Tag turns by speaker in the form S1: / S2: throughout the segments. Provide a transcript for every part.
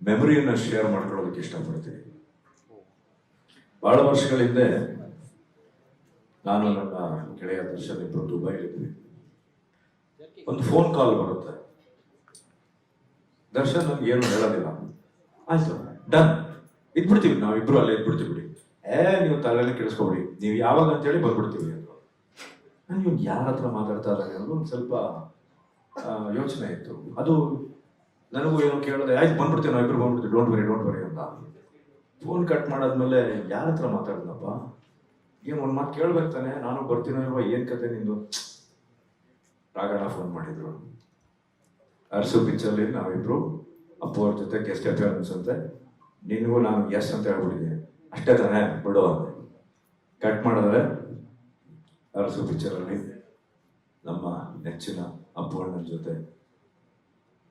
S1: ಮೆಮರಿಯನ್ನ share ಮಾಡ್ಕೊಳ್ಳೋದಕ್ಕೆ ಇಷ್ಟಪಡ್ತೀನಿ. ಬಹಳ ವರ್ಷಗಳ ಹಿಂದೆ ನಾನು ನನ್ನ ಗೆಳೆಯ ದರ್ಶನ್ ಇಬ್ಬರು ದುಬೈಲಿದ್ವಿ. ಒಂದು ಫೋನ್ ಕಾಲ್ ಬರುತ್ತೆ. ದರ್ಶನ್ ನಮ್ಗೆ ಏನು ಹೇಳೋದಿಲ್ಲ. ಆಯ್ತು ಡನ್ ಇದ್ಬಿಡ್ತೀವಿ ನಾವಿಬ್ರು ಅಲ್ಲೇ ಇದ್ಬಿಡ್ತೀವಿ ಬಿಡಿ. ಏ, ನೀವು ತಲೆಯಲ್ಲಿ ಕೇಳಿಸ್ಕೊಬಿಡಿ ನೀವು ಯಾವಾಗ ಅಂತೇಳಿ ಬಂದ್ಬಿಡ್ತೀವಿ ಅಂತ. ನಾನು ಇವ್ನು ಯಾರ ಹತ್ರ ಮಾತಾಡ್ತಾ ಇದ್ದಾರೆ ಅನ್ನೋದು ಒಂದು ಸ್ವಲ್ಪ ಯೋಚನೆ ಇತ್ತು. ಅದು ನನಗೂ ಏನು ಕೇಳೋದೆ, ಆಯ್ತು ಬಂದ್ಬಿಡ್ತೀವಿ ನಾವು ಇಬ್ಬರು ಬಂದ್ಬಿಡ್ತೀವಿ ಡೋಂಟ್ ವರಿ ಡೋಂಟ್ ವರಿ ಅಂತ. ಫೋನ್ ಕಟ್ ಮಾಡಾದ್ಮೇಲೆ ಯಾರ ಹತ್ರ ಮಾತಾಡಿದ್ನಪ್ಪ? ಏನು ಒಂದು ಮಾತು ಕೇಳ್ಬೇಕು ತಾನೆ, ನಾನು ಬರ್ತೀನೋ ಇಲ್ವಾ, ಏನ್ ಕತೆ ನಿಂದು? ರಾಘಣ ಫೋನ್ ಮಾಡಿದ್ರು. ಅರ್ಸು ಪಿಕ್ಚರ್ಲಿ ನಾವಿಬ್ರು, ಅಪ್ಪು ಅವ್ರ ಜೊತೆ ಗೆಸ್ಟ್ ಅಪಿಯರೆನ್ಸ್ ಅಂತೆ. ನಿನಗೂ ನಾನು ಎಸ್ ಅಂತ ಹೇಳ್ಬಿಟ್ಟಿದ್ದೀನಿ ಅಷ್ಟೇ ತಾನೇ, ಬಿಡು ಕಟ್ ಮಾಡಿದ್ರೆ ಅರಸು ಪಿಕ್ಚರಲ್ಲಿ ನಮ್ಮ ನೆಚ್ಚಿನ ಅಪ್ಪು ಅಣ್ಣನ ಜೊತೆ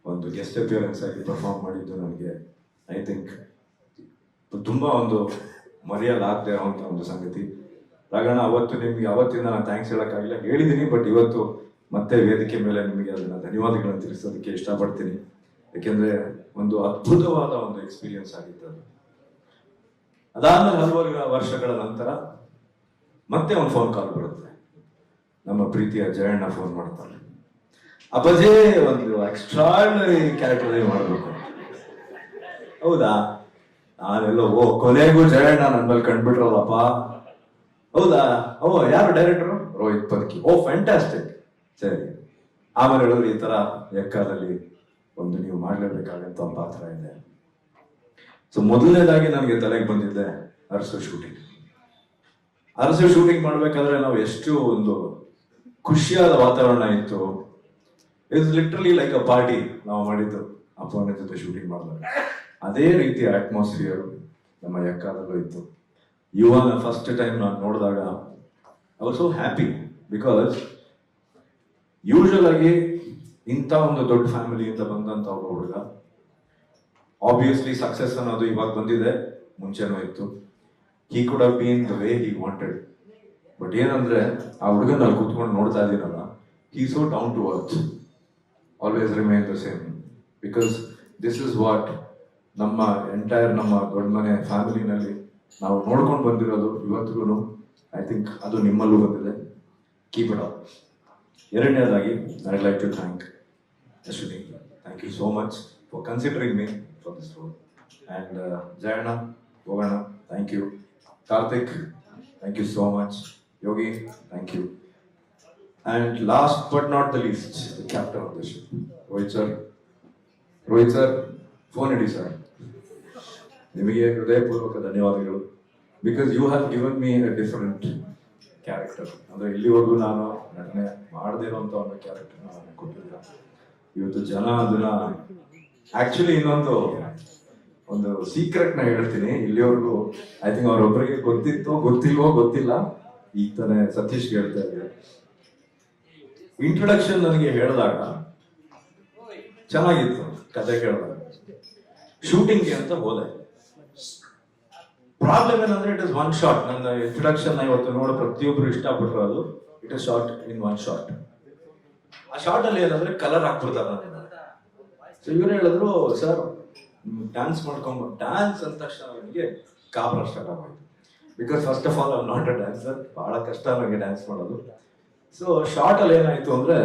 S1: ಒಂದು ಗೆಸ್ಟ್ ಅಪಿಯರೆನ್ಸ್ ಆಗಿ ಪರ್ಫಾರ್ಮ್ ಮಾಡಿದ್ದು ನನಗೆ ಐ ಥಿಂಕ್ ತುಂಬ ಒಂದು ಮರೆಯಲಾಗದೆ ಇರುವಂಥ ಒಂದು ಸಂಗತಿ. ರಾಗಣ್ಣ ಅವತ್ತು ನಿಮಗೆ ಅವತ್ತಿಂದ ನಾನು ಥ್ಯಾಂಕ್ಸ್ ಹೇಳೋಕ್ಕಾಗಿಲ್ಲ. ಹೇಳಿದ್ದೀನಿ ಬಟ್ ಇವತ್ತು ಮತ್ತೆ ವೇದಿಕೆ ಮೇಲೆ ನಿಮಗೆ ಅದನ್ನು ಧನ್ಯವಾದಗಳನ್ನು ತಿಳಿಸೋದಕ್ಕೆ ಇಷ್ಟಪಡ್ತೀನಿ. ಯಾಕೆಂದರೆ ಒಂದು ಅದ್ಭುತವಾದ ಒಂದು ಎಕ್ಸ್ಪೀರಿಯನ್ಸ್ ಆಗಿತ್ತು ಅದು. ಅದಾದ ಹಲವಾರು ವರ್ಷಗಳ ನಂತರ ಮತ್ತೆ ಒಂದು ಫೋನ್ ಕಾಲ್ ಬರುತ್ತೆ. ನಮ್ಮ ಪ್ರೀತಿಯ ಜಯಣ್ಣ ಫೋನ್ ಮಾಡ್ತಾರೆ ಅಪ್ಪಾಜಿ ಒಂದು ಎಕ್ಸ್ಟ್ರಾರ್ಡಿನರಿ ಕ್ಯಾರೆಕ್ಟರ್ ಮಾಡಬೇಕು. ಹೌದಾ? ನಾನೆಲ್ಲ, ಓ, ಕೊನೆಗೂ ಜಯಣ್ಣ ನನ್ನ ಮೇಲೆ ಕಂಡ್ಬಿಟ್ರಲ್ಲಪ್ಪ ಹೌದಾ? ಓ, ಯಾರು ಡೈರೆಕ್ಟರ್ ರೋಹಿತ್ ಪದಕಿ. ಓ ಫ್ಯಾಂಟಾಸ್ಟಿಕ್ ಸರಿ. ಆಮೇಲೆ ಹೇಳಿದ್ರು ಈ ತರ ಎಕ್ಕದಲ್ಲಿ ಒಂದು ನೀವು ಮಾಡಲೇಬೇಕಾಗಂತ ಒಂದು ಪಾತ್ರ ಇದೆ. ಸೊ ಮೊದಲನೇದಾಗಿ ನನಗೆ ತಲೆಗೆ ಬಂದಿದ್ದೆ ಅರಸು ಶೂಟಿಂಗ್ ಅರಸು ಶೂಟಿಂಗ್ ಮಾಡ್ಬೇಕಾದ್ರೆ ನಾವು ಎಷ್ಟು ಒಂದು ಖುಷಿಯಾದ ವಾತಾವರಣ ಇತ್ತು. It's literally like a party ನಾವು ಮಾಡಿದ್ದು. ಅಪ್ಪನ ಜೊತೆ ಶೂಟಿಂಗ್ ಮಾಡಿದಾಗ. ಅದೇ ರೀತಿ ಅಟ್ಮಾಸ್ಫಿಯರ್ ನಮ್ಮ ಯಕ್ಕದಲ್ಲೂ ಇತ್ತು. ಯುವನ ಫಸ್ಟ್ ಟೈಮ್ ನಾನು ನೋಡಿದಾಗ was so happy because usual ಆಗಿ ಇಂಥ ಒಂದು ದೊಡ್ಡ ಫ್ಯಾಮಿಲಿಯಿಂದ ಬಂದಂತ ಒಬ್ಬ ಹುಡುಗ. ಆಬ್ವಿಯಸ್ಲಿ ಸಕ್ಸಸ್ ಅನ್ನೋದು ಇವಾಗ ಬಂದಿದೆ. ಮುಂಚೆನೂ ಇತ್ತು. He could been the way he wanted but ಏನಂದ್ರೆ, ಆ ಹುಡುಗನ ಅಲ್ಲಿ ಕೂತ್ಕೊಂಡು ನೋಡ್ತಾ ಇದ್ದೀನಲ್ಲ he so down to earth always remain the same because this is what ನಮ್ಮ ಎಂಟೈರ್ ನಮ್ಮ ದೊಡ್ಡ ಮನೆ ಫ್ಯಾಮಿಲಿನಲ್ಲಿ ನಾವು ನೋಡ್ಕೊಂಡು ಬಂದಿರೋದು ಇವತ್ತಿಗೂ ಐ ಥಿಂಕ್ ಅದು ನಿಮ್ಮಲ್ಲೂ ಬಂದಿದೆ. ಕೀಪ್ ಇಟ್ ಅಪ್ ಎರಡನೇದಾಗಿ I like to thank Ashwini thank you so much for considering me for this role and Jayanna ಹೋಗೋಣ thank you Karthik thank you so much Yogi thank you and last but not the the captain of the ship Rohit sir Rohit sir phone ED sir ನಿಮಗೆ ಹೃದಯಪೂರ್ವಕ ಧನ್ಯವಾದಗಳು. Because you have given me a different character ಅಂದ್ರೆ ಇಲ್ಲಿವರೆಗೂ ನಾನು ನಟನೆ ಮಾಡದೇ ಇರುವಂತ ಒಂದು ಕ್ಯಾರೆಕ್ಟರ್ ನಾನು ಕೊಟ್ಟಿಲ್ಲ. ಇವತ್ತು ಜನ ಅದನ್ನ ಆಕ್ಚುಲಿ ಇನ್ನೊಂದು ಒಂದು ಸೀಕ್ರೆಟ್ನ ಹೇಳ್ತೀನಿ. ಇಲ್ಲಿವರೆಗೂ ಐ ಥಿಂಕ್ ಅವ್ರೊಬ್ಬರಿಗೆ ಗೊತ್ತಿತ್ತೋ ಗೊತ್ತಿಲ್ವೋ ಗೊತ್ತಿಲ್ಲ. ಈಗ ತಾನೇ ಸತೀಶ್ ಹೇಳ್ತಾ ಇದ್ದಾರೆ. ಇಂಟ್ರೊಡಕ್ಷನ್ ನನಗೆ ಹೇಳಿದಾಗ ಚೆನ್ನಾಗಿತ್ತು ಕತೆ ಕೇಳಿದಾಗ. ಶೂಟಿಂಗ್ಗೆ ಅಂತ ಹೋದೆ. ಪ್ರಾಬ್ಲಮ್ ಏನಂದ್ರೆ ಇಟ್ ಇಸ್ ಒನ್ ಶಾಟ್ ನನ್ನ ಇಂಟ್ರೊಡಕ್ಷನ್ ಇವತ್ತು ನೋಡ ಪ್ರತಿಯೊಬ್ರು ಇಷ್ಟಪಟ್ಟರು ಅದು. It is short in one shot ಆ ಶಾರ್ಟ್ ಅಲ್ಲಿ ಏನಂದ್ರೆ ಕಲರ್ ಹಾಕ್ಬಿಡ್ತಾರೆ ಇವ್ರು ಹೇಳಿದ್ರು ಸರ್ ಡ್ಯಾನ್ಸ್ ಮಾಡ್ಕೊಂಡು ಡ್ಯಾನ್ಸ್ ತಕ್ಷಣ ನನಗೆ ಕಾಪರ ಸ್ಟಾರ್ಟ್ ಆಗೋಯ್ತು. Because first of all I not a dancer ಬಹಳ ಕಷ್ಟ ನನಗೆ ಡ್ಯಾನ್ಸ್ ಮಾಡೋದು. ಸೊ ಶಾರ್ಟ್ ಅಲ್ಲಿ ಏನಾಯ್ತು ಅಂದ್ರೆ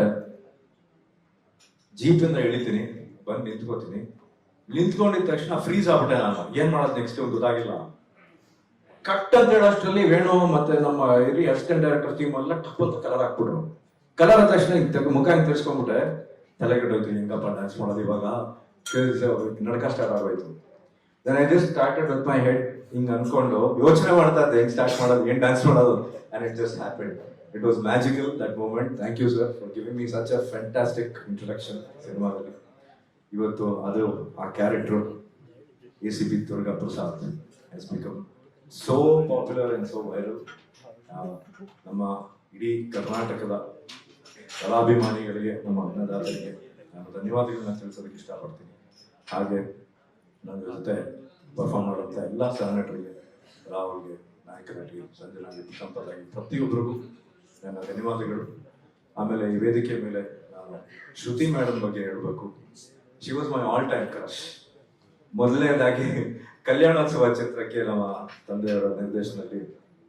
S1: ಜೀಪ್ ಇಂದ ಇಳಿತೀನಿ ಬಂದು ನಿಂತ್ಕೋತೀನಿ. ನಿಂತ್ಕೊಂಡಿದ ತಕ್ಷಣ ಫ್ರೀಸ್ ಆಗ್ಬಿಟ್ಟೆ ನಾನು. ಏನ್ ಮಾಡೋದು ನೆಕ್ಸ್ಟ್ ಗೊತ್ತಾಗಿಲ್ಲ. ಕಟ್ ಅಂತ ಹೇಳೋಷ್ಟರಲ್ಲಿ ವೇಣು ಮತ್ತೆ ನಮ್ಮ ಹಿರಿಯ ಅಸಿಸ್ಟೆಂಟ್ ಡೈರೆಕ್ಟರ್ ಟೀಮ್ ಎಲ್ಲ ಟಪ್ ಅಂತ ಕಲರ್ ಹಾಕ್ಬಿಟ್ರು. ಕಲರ್ ತಕ್ಷಣ ಮುಖ ಹಿಂಗ್ ತಿರ್ಸ್ಕೊಂಡ್ಬಿಟ್ಟೆ. ತಲೆ ಕೆಟ್ಟೋಯ್ತು ಹಿಂಗಪ್ಪ ಡ್ಯಾನ್ಸ್ ಮಾಡೋದು ಇವಾಗ? ನಡ್ಕ ಸ್ಟಾರ್ಟ್ ಆಗೋಯ್ತು. Then I just started with my head ಹಿಂಗ್ ಅನ್ಕೊಂಡು ಯೋಚನೆ ಮಾಡ್ತಾ ಇದ್ದೆ, ಹೆಂಗ್ ಸ್ಟಾರ್ಟ್ ಮಾಡೋದು? ಏನ್ ಡ್ಯಾನ್ಸ್ ಮಾಡೋದು? And it just happen it was magical that moment thank you sir for giving me such a fantastic introduction ಸಿನಿಮಾದಲ್ಲಿ ಇವತ್ತು ಅದು ಆ character A C B Durga Prasad has become so popular and so viral ನಮ್ಮ ಇಡೀ ಕರ್ನಾಟಕದ ಕಲಾಭಿಮಾನಿಗಳಿಗೆ, ನಮ್ಮ ಅನ್ನದಾತರಿಗೆ ನಾನು ಧನ್ಯವಾದಗಳನ್ನ ತಿಳಿಸೋದಕ್ಕೆ ಇಷ್ಟಪಡ್ತೀನಿ. ಹಾಗೆ ನನ್ನ ಜೊತೆ ಪರ್ಫಾರ್ಮ್ ಮಾಡುವಂಥ ಎಲ್ಲ ಸಹನಟರಿಗೆ ರಾಹುಲ್ಗೆ, ನಾಯಕ ನಟಿ ಸಂಜನಾಗಿ ಸಂಪತ್ತಾಗಿ ಪ್ರತಿಯೊಬ್ಬರಿಗೂ ನನ್ನ ಧನ್ಯವಾದಗಳು. ಆಮೇಲೆ ಈ ವೇದಿಕೆ ಮೇಲೆ ನಾನು ಶ್ರುತಿ ಮೇಡಮ್ ಬಗ್ಗೆ ಹೇಳಬೇಕು. She was my all time crush ಮೊದಲನೇದಾಗಿ ಕಲ್ಯಾಣೋತ್ಸವ ಚಿತ್ರಕ್ಕೆ ನಮ್ಮ ತಂದೆಯವರ ನಿರ್ದೇಶನದಲ್ಲಿ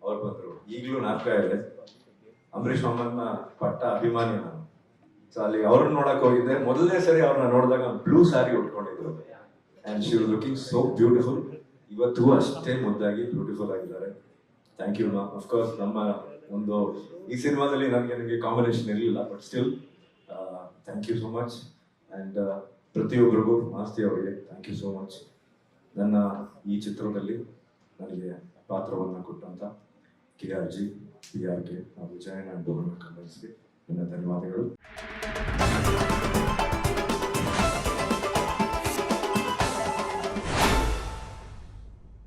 S1: ಅವ್ರು ಬಂದರು. ಈಗಲೂ ನಾಲ್ಕ ಇದೆ. ಅಂಬರೀಷ್ ಮಾಮನ್ನ ಪಟ್ಟ ಅಭಿಮಾನಿ ನಾನು. ಸೊ ಅಲ್ಲಿ ಅವ್ರನ್ನ ನೋಡಕ್ ಹೋಗಿದ್ದೆ. ಮೊದಲನೇ ಸರಿ ಅವ್ರನ್ನ ನೋಡಿದಾಗ blue sari ಉಟ್ಕೊಂಡಿದ್ರು and she was looking so beautiful ಇವತ್ತು ಅಷ್ಟೇ ಮುದ್ದಾಗಿ ಬ್ಯೂಟಿಫುಲ್ ಆಗಿದ್ದಾರೆ. ಥ್ಯಾಂಕ್ ಯು ಮಾ ಅಫ್ಕೋರ್ಸ್ ನಮ್ಮ ಒಂದು, ಈ ಸಿನಿಮಾದಲ್ಲಿ ನನಗೆ ನನಗೆ ಕಾಂಬಿನೇಷನ್ ಇರಲಿಲ್ಲ but still thank you so much and ಪ್ರತಿಯೊಬ್ಬರಿಗೂ ಮಾಸ್ತಿ ಅವರಿಗೆ ಥ್ಯಾಂಕ್ ಯು ಸೋ ಮಚ್ ನನ್ನ ಈ ಚಿತ್ರದಲ್ಲಿ ನನಗೆ ಪಾತ್ರವನ್ನು ಕೊಟ್ಟಂತ K R G P R K ಹಾಗೂ ಜಯನ್ ಆ್ಯಂಡ್ ಕಂಪಲ್ಸ್ಗೆ ನನ್ನ ಧನ್ಯವಾದಗಳು.